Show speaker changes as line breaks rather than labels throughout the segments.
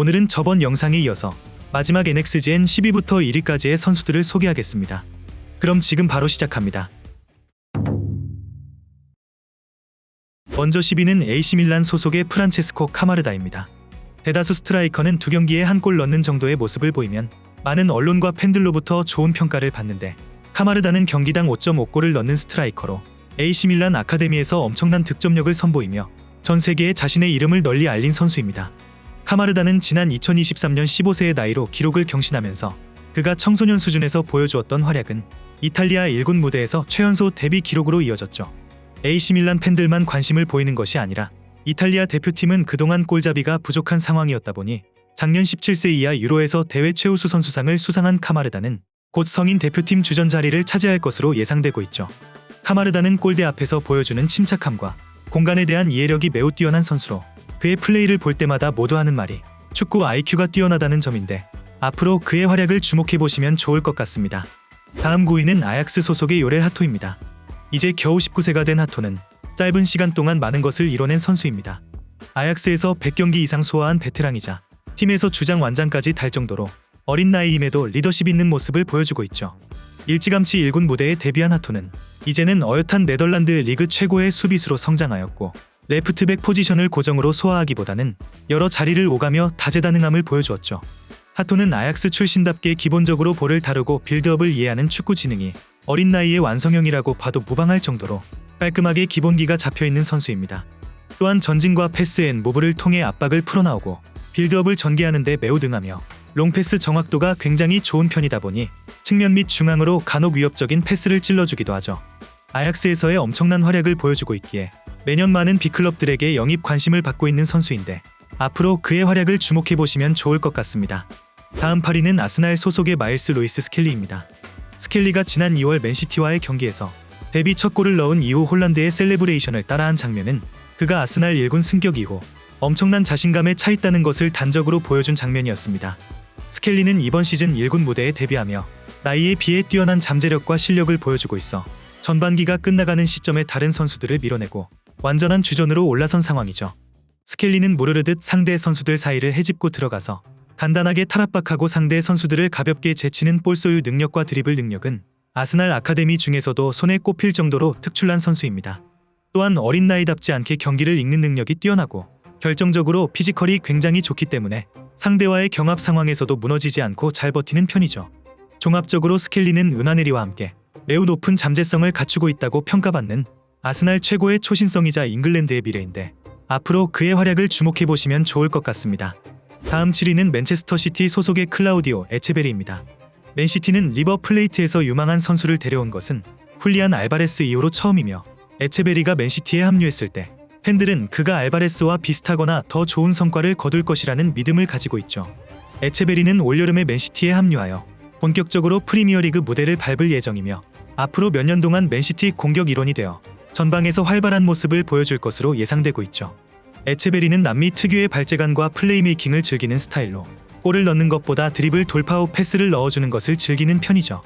오늘은 저번 영상에 이어서 마지막 NXGN 12부터 1위까지의 선수들을 소개하겠습니다. 그럼 지금 바로 시작합니다. 먼저 10위는 AC 밀란 소속의 프란체스코 카마르다입니다. 대다수 스트라이커는 두 경기에 한 골 넣는 정도의 모습을 보이면 많은 언론과 팬들로부터 좋은 평가를 받는데 카마르다는 경기당 5.5골을 넣는 스트라이커로 AC 밀란 아카데미에서 엄청난 득점력을 선보이며 전 세계에 자신의 이름을 널리 알린 선수입니다. 카마르다는 지난 2023년 15세의 나이로 기록을 경신하면서 그가 청소년 수준에서 보여주었던 활약은 이탈리아 1군 무대에서 최연소 데뷔 기록으로 이어졌죠. AC 밀란 팬들만 관심을 보이는 것이 아니라 이탈리아 대표팀은 그동안 골잡이가 부족한 상황이었다 보니 작년 17세 이하 유로에서 대회 최우수 선수상을 수상한 카마르다는 곧 성인 대표팀 주전 자리를 차지할 것으로 예상되고 있죠. 카마르다는 골대 앞에서 보여주는 침착함과 공간에 대한 이해력이 매우 뛰어난 선수로 그의 플레이를 볼 때마다 모두 하는 말이 축구 IQ가 뛰어나다는 점인데 앞으로 그의 활약을 주목해 보시면 좋을 것 같습니다. 다음 9위는 아약스 소속의 요렐 하토입니다. 이제 겨우 19세가 된 하토는 짧은 시간 동안 많은 것을 이뤄낸 선수입니다. 아약스에서 100경기 이상 소화한 베테랑이자 팀에서 주장 완장까지 달 정도로 어린 나이임에도 리더십 있는 모습을 보여주고 있죠. 일찌감치 1군 무대에 데뷔한 하토는 이제는 어엿한 네덜란드 리그 최고의 수비수로 성장하였고 레프트백 포지션을 고정으로 소화하기보다는 여러 자리를 오가며 다재다능함을 보여주었죠. 하토는 아약스 출신답게 기본적으로 볼을 다루고 빌드업을 이해하는 축구 지능이 어린 나이에 완성형이라고 봐도 무방할 정도로 깔끔하게 기본기가 잡혀있는 선수입니다. 또한 전진과 패스 앤 무브를 통해 압박을 풀어나오고 빌드업을 전개하는 데 매우 능하며 롱패스 정확도가 굉장히 좋은 편이다 보니 측면 및 중앙으로 간혹 위협적인 패스를 찔러주기도 하죠. 아약스에서의 엄청난 활약을 보여주고 있기에 매년 많은 빅클럽들에게 영입 관심을 받고 있는 선수인데 앞으로 그의 활약을 주목해 보시면 좋을 것 같습니다. 다음 8위는 아스날 소속의 마일스 루이스 스켈리입니다. 스켈리가 지난 2월 맨시티와의 경기에서 데뷔 첫 골을 넣은 이후 홀란드의 셀레브레이션을 따라한 장면은 그가 아스날 1군 승격 이후 엄청난 자신감에 차 있다는 것을 단적으로 보여준 장면이었습니다. 스켈리는 이번 시즌 1군 무대에 데뷔하며 나이에 비해 뛰어난 잠재력과 실력을 보여주고 있어 전반기가 끝나가는 시점에 다른 선수들을 밀어내고 완전한 주전으로 올라선 상황이죠. 스켈리는 무르르듯 상대 선수들 사이를 헤집고 들어가서 간단하게 탈압박하고 상대 선수들을 가볍게 제치는 볼 소유 능력과 드리블 능력은 아스날 아카데미 중에서도 손에 꼽힐 정도로 특출난 선수입니다. 또한 어린 나이답지 않게 경기를 읽는 능력이 뛰어나고 결정적으로 피지컬이 굉장히 좋기 때문에 상대와의 경합 상황에서도 무너지지 않고 잘 버티는 편이죠. 종합적으로 스켈리는 은하네리와 함께 매우 높은 잠재성을 갖추고 있다고 평가받는 아스날 최고의 초신성이자 잉글랜드의 미래인데 앞으로 그의 활약을 주목해 보시면 좋을 것 같습니다. 다음 7위는 맨체스터 시티 소속의 클라우디오 에체베리입니다. 맨시티는 리버 플레이트에서 유망한 선수를 데려온 것은 훌리안 알바레스 이후로 처음이며 에체베리가 맨시티에 합류했을 때 팬들은 그가 알바레스와 비슷하거나 더 좋은 성과를 거둘 것이라는 믿음을 가지고 있죠. 에체베리는 올여름에 맨시티에 합류하여 본격적으로 프리미어리그 무대를 밟을 예정이며 앞으로 몇 년 동안 맨시티 공격 일원이 되어 전방에서 활발한 모습을 보여줄 것으로 예상되고 있죠. 에체베리는 남미 특유의 발재간과 플레이메이킹을 즐기는 스타일로 골을 넣는 것보다 드리블 돌파 후 패스를 넣어주는 것을 즐기는 편이죠.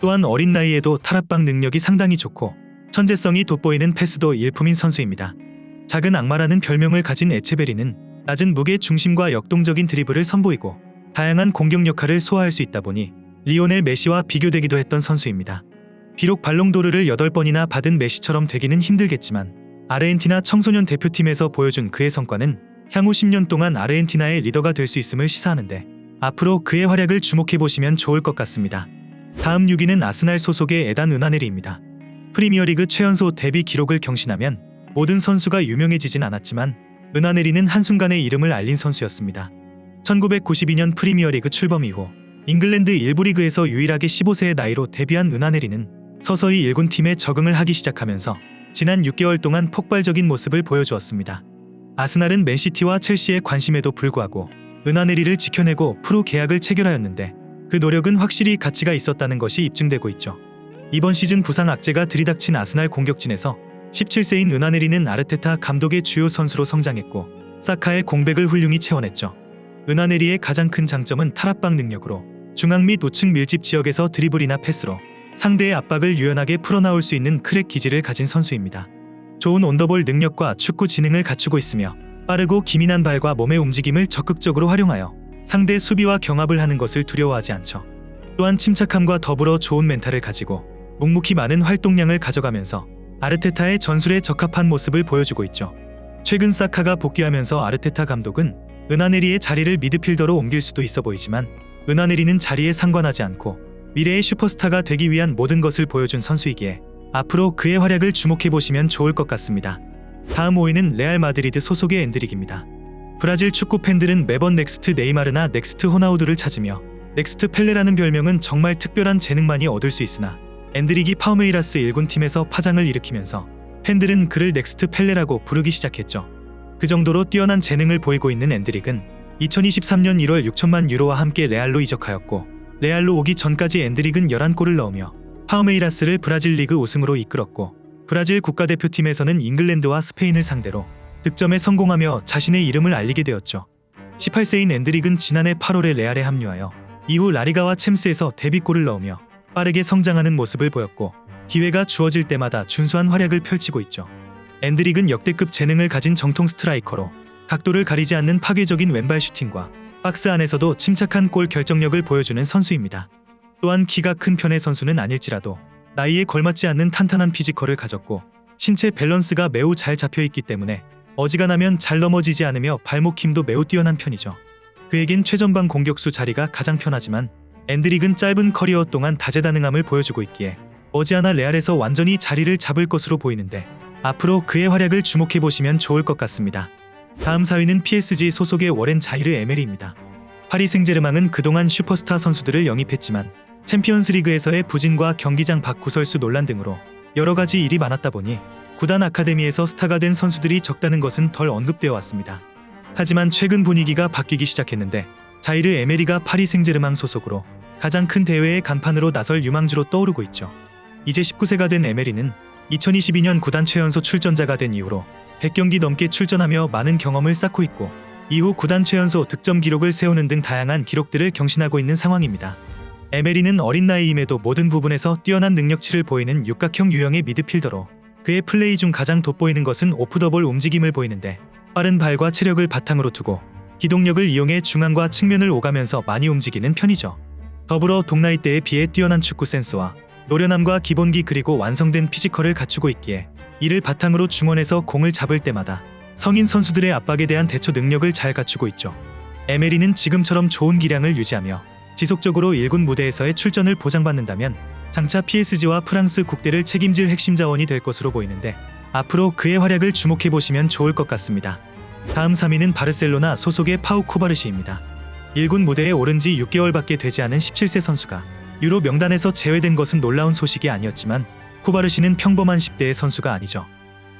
또한 어린 나이에도 탈압박 능력이 상당히 좋고 천재성이 돋보이는 패스도 일품인 선수입니다. 작은 악마라는 별명을 가진 에체베리는 낮은 무게 중심과 역동적인 드리블을 선보이고 다양한 공격 역할을 소화할 수 있다 보니 리오넬 메시와 비교되기도 했던 선수입니다. 비록 발롱도르를 8번이나 받은 메시처럼 되기는 힘들겠지만 아르헨티나 청소년 대표팀에서 보여준 그의 성과는 향후 10년 동안 아르헨티나의 리더가 될 수 있음을 시사하는데 앞으로 그의 활약을 주목해 보시면 좋을 것 같습니다. 다음 6위는 아스날 소속의 에단 은하네리입니다. 프리미어리그 최연소 데뷔 기록을 경신하면 모든 선수가 유명해지진 않았지만 은하네리는 한순간에 이름을 알린 선수였습니다. 1992년 프리미어리그 출범 이후 잉글랜드 일부 리그에서 유일하게 15세의 나이로 데뷔한 은하네리는 서서히 1군 팀에 적응을 하기 시작하면서 지난 6개월 동안 폭발적인 모습을 보여주었습니다. 아스날은 맨시티와 첼시의 관심에도 불구하고 은하네리를 지켜내고 프로 계약을 체결하였는데 그 노력은 확실히 가치가 있었다는 것이 입증되고 있죠. 이번 시즌 부상 악재가 들이닥친 아스날 공격진에서 17세인 은하네리는 아르테타 감독의 주요 선수로 성장했고 사카의 공백을 훌륭히 채워냈죠. 은하네리의 가장 큰 장점은 탈압박 능력으로 중앙 및 우측 밀집 지역에서 드리블이나 패스로 상대의 압박을 유연하게 풀어나올 수 있는 크랙 기질을 가진 선수입니다. 좋은 온더볼 능력과 축구 지능을 갖추고 있으며 빠르고 기민한 발과 몸의 움직임을 적극적으로 활용하여 상대 수비와 경합을 하는 것을 두려워하지 않죠. 또한 침착함과 더불어 좋은 멘탈을 가지고 묵묵히 많은 활동량을 가져가면서 아르테타의 전술에 적합한 모습을 보여주고 있죠. 최근 사카가 복귀하면서 아르테타 감독은 은하네리의 자리를 미드필더로 옮길 수도 있어 보이지만 은하네리는 자리에 상관하지 않고 미래의 슈퍼스타가 되기 위한 모든 것을 보여준 선수이기에 앞으로 그의 활약을 주목해 보시면 좋을 것 같습니다. 다음 5위는 레알 마드리드 소속의 엔드릭입니다. 브라질 축구 팬들은 매번 넥스트 네이마르나 넥스트 호나우두를 찾으며 넥스트 펠레라는 별명은 정말 특별한 재능만이 얻을 수 있으나 엔드릭이 파우메이라스 1군 팀에서 파장을 일으키면서 팬들은 그를 넥스트 펠레라고 부르기 시작했죠. 그 정도로 뛰어난 재능을 보이고 있는 엔드릭은 2023년 1월 6천만 유로와 함께 레알로 이적하였고 레알로 오기 전까지 엔드릭은 11골을 넣으며 파우메이라스를 브라질 리그 우승으로 이끌었고 브라질 국가대표팀에서는 잉글랜드와 스페인을 상대로 득점에 성공하며 자신의 이름을 알리게 되었죠. 18세인 엔드릭은 지난해 8월에 레알에 합류하여 이후 라리가와 챔스에서 데뷔골을 넣으며 빠르게 성장하는 모습을 보였고 기회가 주어질 때마다 준수한 활약을 펼치고 있죠. 엔드릭은 역대급 재능을 가진 정통 스트라이커로 각도를 가리지 않는 파괴적인 왼발 슈팅과 박스 안에서도 침착한 골 결정력을 보여주는 선수입니다. 또한 키가 큰 편의 선수는 아닐지라도 나이에 걸맞지 않는 탄탄한 피지컬을 가졌고 신체 밸런스가 매우 잘 잡혀 있기 때문에 어지간하면 잘 넘어지지 않으며 발목 힘도 매우 뛰어난 편이죠. 그에겐 최전방 공격수 자리가 가장 편하지만 엔드릭은 짧은 커리어 동안 다재다능함을 보여주고 있기에 머지않아 레알에서 완전히 자리를 잡을 것으로 보이는데 앞으로 그의 활약을 주목해 보시면 좋을 것 같습니다. 다음 4위는 PSG 소속의 워렌 자이르 에메리입니다. 파리 생제르맹은 그동안 슈퍼스타 선수들을 영입했지만 챔피언스리그에서의 부진과 경기장 밖 구설수 논란 등으로 여러 가지 일이 많았다 보니 구단 아카데미에서 스타가 된 선수들이 적다는 것은 덜 언급되어 왔습니다. 하지만 최근 분위기가 바뀌기 시작했는데 자이르 에메리가 파리 생제르맹 소속으로 가장 큰 대회의 간판으로 나설 유망주로 떠오르고 있죠. 이제 19세가 된 에메리는 2022년 구단 최연소 출전자가 된 이후로 100경기 넘게 출전하며 많은 경험을 쌓고 있고 이후 구단 최연소 득점 기록을 세우는 등 다양한 기록들을 경신하고 있는 상황입니다. 에메리는 어린 나이임에도 모든 부분에서 뛰어난 능력치를 보이는 육각형 유형의 미드필더로 그의 플레이 중 가장 돋보이는 것은 오프 더볼 움직임을 보이는데 빠른 발과 체력을 바탕으로 두고 기동력을 이용해 중앙과 측면을 오가면서 많이 움직이는 편이죠. 더불어 동나이 때에 비해 뛰어난 축구 센스와 노련함과 기본기 그리고 완성된 피지컬을 갖추고 있기에 이를 바탕으로 중원에서 공을 잡을 때마다 성인 선수들의 압박에 대한 대처 능력을 잘 갖추고 있죠. 에메리는 지금처럼 좋은 기량을 유지하며 지속적으로 1군 무대에서의 출전을 보장받는다면 장차 PSG와 프랑스 국대를 책임질 핵심 자원이 될 것으로 보이는데 앞으로 그의 활약을 주목해 보시면 좋을 것 같습니다. 다음 3위는 바르셀로나 소속의 파우 쿠바르시입니다. 1군 무대에 오른 지 6개월밖에 되지 않은 17세 선수가 유로 명단에서 제외된 것은 놀라운 소식이 아니었지만 쿠바르시는 평범한 10대의 선수가 아니죠.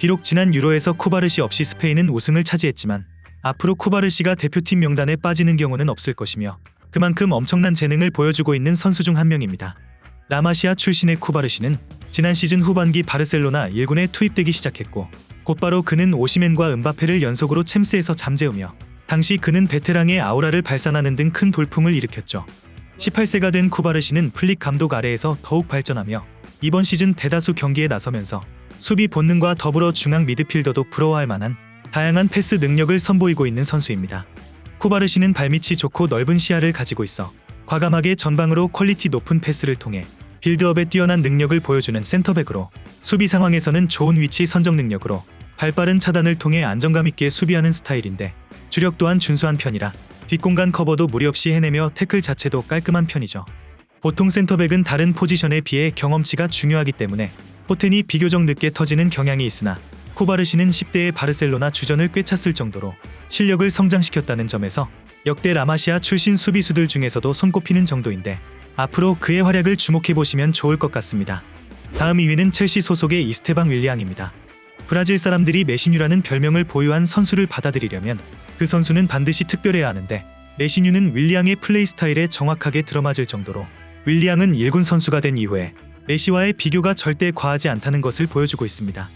비록 지난 유로에서 쿠바르시 없이 스페인은 우승을 차지했지만 앞으로 쿠바르시가 대표팀 명단에 빠지는 경우는 없을 것이며 그만큼 엄청난 재능을 보여주고 있는 선수 중 한 명입니다. 라마시아 출신의 쿠바르시는 지난 시즌 후반기 바르셀로나 1군에 투입되기 시작했고 곧바로 그는 오시멘과 은바페를 연속으로 챔스에서 잠재우며 당시 그는 베테랑의 아우라를 발산하는 등 큰 돌풍을 일으켰죠. 18세가 된 쿠바르시는 플릭 감독 아래에서 더욱 발전하며 이번 시즌 대다수 경기에 나서면서 수비 본능과 더불어 중앙 미드필더도 부러워할 만한 다양한 패스 능력을 선보이고 있는 선수입니다. 쿠바르시는 발밑이 좋고 넓은 시야를 가지고 있어 과감하게 전방으로 퀄리티 높은 패스를 통해 빌드업에 뛰어난 능력을 보여주는 센터백으로 수비 상황에서는 좋은 위치 선정 능력으로 발빠른 차단을 통해 안정감 있게 수비하는 스타일인데 주력 또한 준수한 편이라 뒷공간 커버도 무리 없이 해내며 태클 자체도 깔끔한 편이죠. 보통 센터백은 다른 포지션에 비해 경험치가 중요하기 때문에 포텐이 비교적 늦게 터지는 경향이 있으나 쿠바르시는 10대의 바르셀로나 주전을 꿰찼을 정도로 실력을 성장시켰다는 점에서 역대 라마시아 출신 수비수들 중에서도 손꼽히는 정도인데 앞으로 그의 활약을 주목해 보시면 좋을 것 같습니다. 다음 2위는 첼시 소속의 이스테방 윌리앙입니다. 브라질 사람들이 메시뉴라는 별명을 보유한 선수를 받아들이려면 그 선수는 반드시 특별해야 하는데 메시뉴는 윌리앙의 플레이 스타일에 정확하게 들어맞을 정도로 윌리앙은 1군 선수가 된 이후에 메시와의 비교가 절대 과하지 않다는 것을 보여주고 있습니다.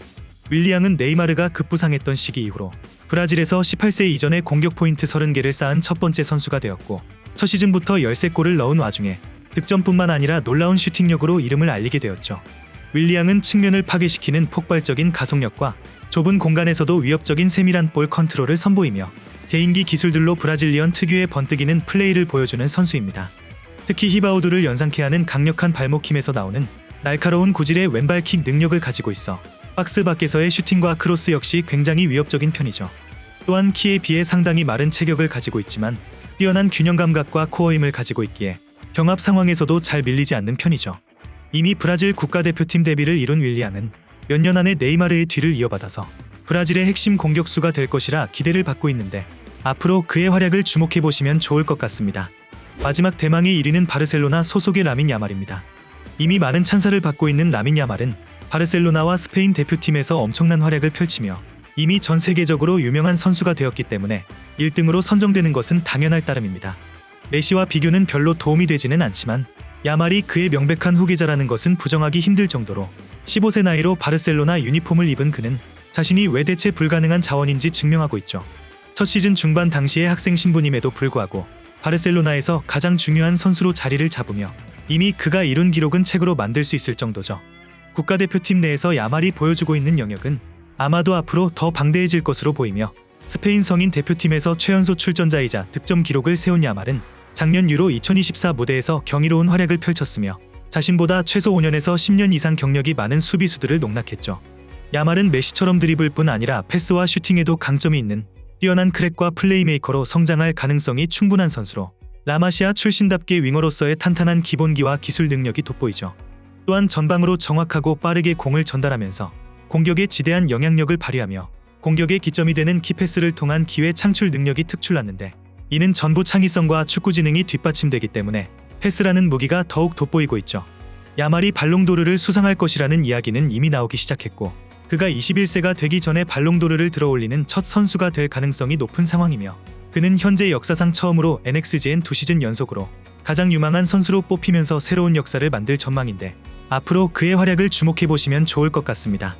윌리앙은 네이마르가 급부상했던 시기 이후로 브라질에서 18세 이전에 공격 포인트 30개를 쌓은 첫 번째 선수가 되었고 첫 시즌부터 13골을 넣은 와중에 득점뿐만 아니라 놀라운 슈팅력으로 이름을 알리게 되었죠. 윌리앙은 측면을 파괴시키는 폭발적인 가속력과 좁은 공간에서도 위협적인 세밀한 볼 컨트롤을 선보이며 개인기 기술들로 브라질리언 특유의 번뜩이는 플레이를 보여주는 선수입니다. 특히 히바우드를 연상케 하는 강력한 발목 힘에서 나오는 날카로운 구질의 왼발 킥 능력을 가지고 있어 박스 밖에서의 슈팅과 크로스 역시 굉장히 위협적인 편이죠. 또한 키에 비해 상당히 마른 체격을 가지고 있지만 뛰어난 균형 감각과 코어 힘을 가지고 있기에 경합 상황에서도 잘 밀리지 않는 편이죠. 이미 브라질 국가대표팀 데뷔를 이룬 윌리안은 몇 년 안에 네이마르의 뒤를 이어받아서 브라질의 핵심 공격수가 될 것이라 기대를 받고 있는데 앞으로 그의 활약을 주목해 보시면 좋을 것 같습니다. 마지막 대망의 1위는 바르셀로나 소속의 라민 야말입니다. 이미 많은 찬사를 받고 있는 라민 야말은 바르셀로나와 스페인 대표팀에서 엄청난 활약을 펼치며 이미 전 세계적으로 유명한 선수가 되었기 때문에 1등으로 선정되는 것은 당연할 따름입니다. 메시와 비교는 별로 도움이 되지는 않지만 야말이 그의 명백한 후계자라는 것은 부정하기 힘들 정도로 15세 나이로 바르셀로나 유니폼을 입은 그는 자신이 왜 대체 불가능한 자원인지 증명하고 있죠. 첫 시즌 중반 당시의 학생 신분임에도 불구하고 바르셀로나에서 가장 중요한 선수로 자리를 잡으며 이미 그가 이룬 기록은 책으로 만들 수 있을 정도죠. 국가대표팀 내에서 야말이 보여주고 있는 영역은 아마도 앞으로 더 방대해질 것으로 보이며 스페인 성인 대표팀에서 최연소 출전자이자 득점 기록을 세운 야말은 작년 유로 2024 무대에서 경이로운 활약을 펼쳤으며 자신보다 최소 5년에서 10년 이상 경력이 많은 수비수들을 농락했죠. 야말은 메시처럼 드리블 뿐 아니라 패스와 슈팅에도 강점이 있는 뛰어난 크랙과 플레이메이커로 성장할 가능성이 충분한 선수로 라마시아 출신답게 윙어로서의 탄탄한 기본기와 기술 능력이 돋보이죠. 또한 전방으로 정확하고 빠르게 공을 전달하면서 공격에 지대한 영향력을 발휘하며 공격의 기점이 되는 키패스를 통한 기회 창출 능력이 특출났는데 이는 전부 창의성과 축구 지능이 뒷받침되기 때문에 패스라는 무기가 더욱 돋보이고 있죠. 야말이 발롱도르를 수상할 것이라는 이야기는 이미 나오기 시작했고 그가 21세가 되기 전에 발롱도르를 들어올리는 첫 선수가 될 가능성이 높은 상황이며 그는 현재 역사상 처음으로 NXGN 두 시즌 연속으로 가장 유망한 선수로 뽑히면서 새로운 역사를 만들 전망인데 앞으로 그의 활약을 주목해 보시면 좋을 것 같습니다.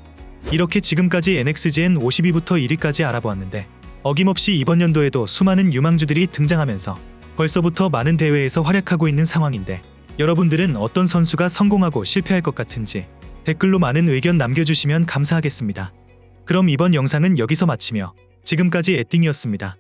이렇게 지금까지 NXGN 52부터 1위까지 알아보았는데 어김없이 이번 연도에도 수많은 유망주들이 등장하면서 벌써부터 많은 대회에서 활약하고 있는 상황인데 여러분들은 어떤 선수가 성공하고 실패할 것 같은지 댓글로 많은 의견 남겨주시면 감사하겠습니다. 그럼 이번 영상은 여기서 마치며 지금까지 에띵이었습니다.